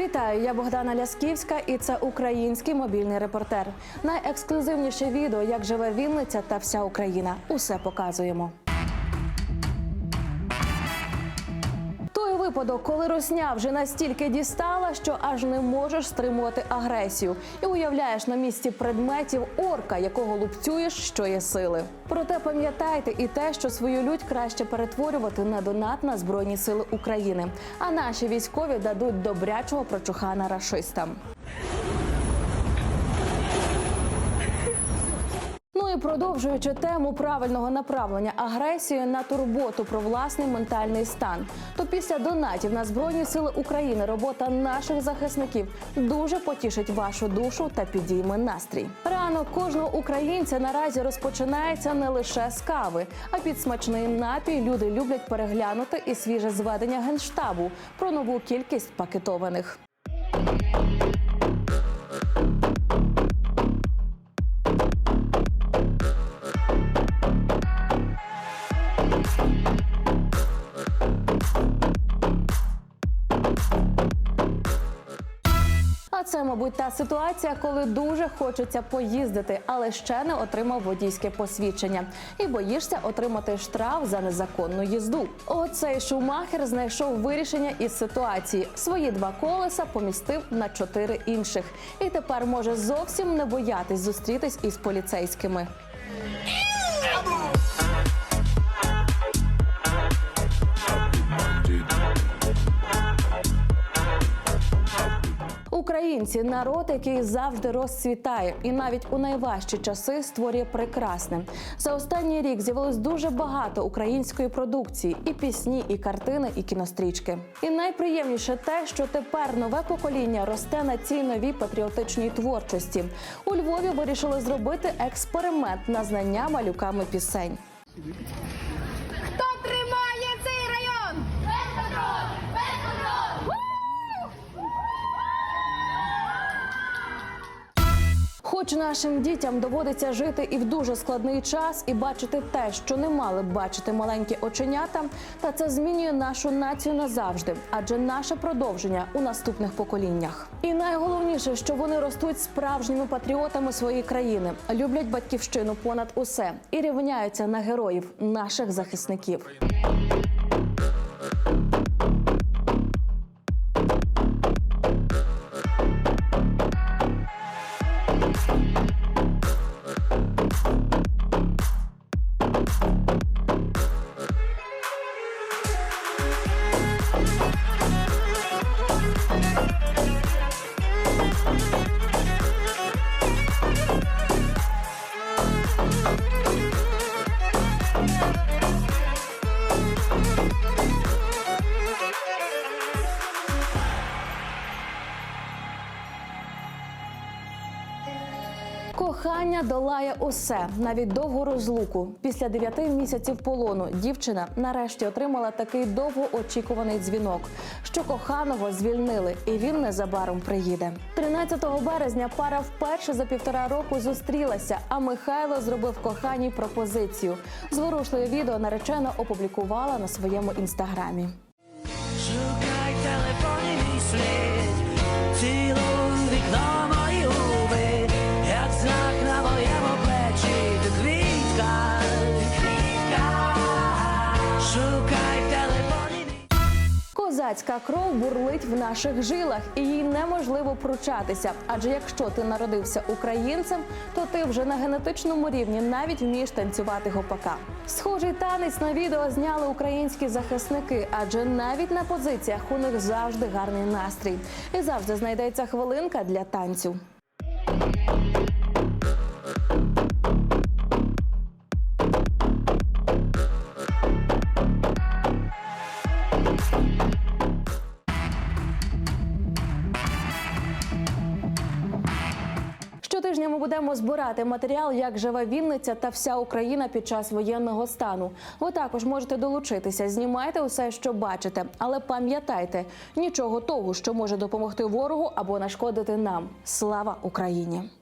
Вітаю, я Богдана Лясківська, і це український мобільний репортер. Найексклюзивніше відео, як живе Вінниця та вся Україна. Усе показуємо. Випадок, коли русня вже настільки дістала, що аж не можеш стримувати агресію, і уявляєш на місці предметів орка, якого лупцюєш, що є сили. Проте пам'ятайте і те, що свою лють краще перетворювати на донат на збройні сили України. А наші військові дадуть добрячого прочухана рашистам. І продовжуючи тему правильного направлення агресії на турботу про власний ментальний стан, то після донатів на збройні сили України робота наших захисників дуже потішить вашу душу та підійме настрій. Ранок кожного українця наразі розпочинається не лише з кави, а під смачний напій люди люблять переглянути і свіже зведення генштабу про нову кількість пакетованих. А це, мабуть, та ситуація, коли дуже хочеться поїздити, але ще не отримав водійське посвідчення, і боїшся отримати штраф за незаконну їзду. Оцей шумахер знайшов вирішення із ситуації. Свої два колеса помістив на чотири інших, і тепер може зовсім не боятись зустрітись із поліцейськими. Українці народ, який завжди розцвітає, і навіть у найважчі часи створює прекрасне. За останній рік з'явилось дуже багато української продукції, і пісні, і картини, і кінострічки. І найприємніше те, що тепер нове покоління росте на цій новій патріотичній творчості. У Львові вирішили зробити експеримент на знання малюками пісень. Хоч нашим дітям доводиться жити і в дуже складний час, і бачити те, що не мали б бачити маленькі оченята, та це змінює нашу націю назавжди, адже наше продовження у наступних поколіннях. І найголовніше, що вони ростуть справжніми патріотами своєї країни, люблять батьківщину понад усе і рівняються на героїв наших захисників. Bye. Кохання долає усе, навіть довгу розлуку. Після дев'яти місяців полону дівчина нарешті отримала такий довгоочікуваний дзвінок, що коханого звільнили, і він незабаром приїде. 13 березня пара вперше за півтора року зустрілася. А Михайло зробив коханій пропозицію. Зворушливе відео наречена опублікувала на своєму інстаграмі. W telefonie mi Козацька кров бурлить в наших жилах, і їй неможливо пручатися. Адже якщо ти народився українцем, то ти вже на генетичному рівні навіть вмієш танцювати гопака. Схожий танець на відео зняли українські захисники, адже навіть на позиціях у них завжди гарний настрій, і завжди знайдеться хвилинка для танцю. Ми будемо збирати матеріал, як живе Вінниця та вся Україна під час воєнного стану. Ви також можете долучитися, знімайте усе, що бачите, але пам'ятайте, нічого того, що може допомогти ворогу або нашкодити нам. Слава Україні!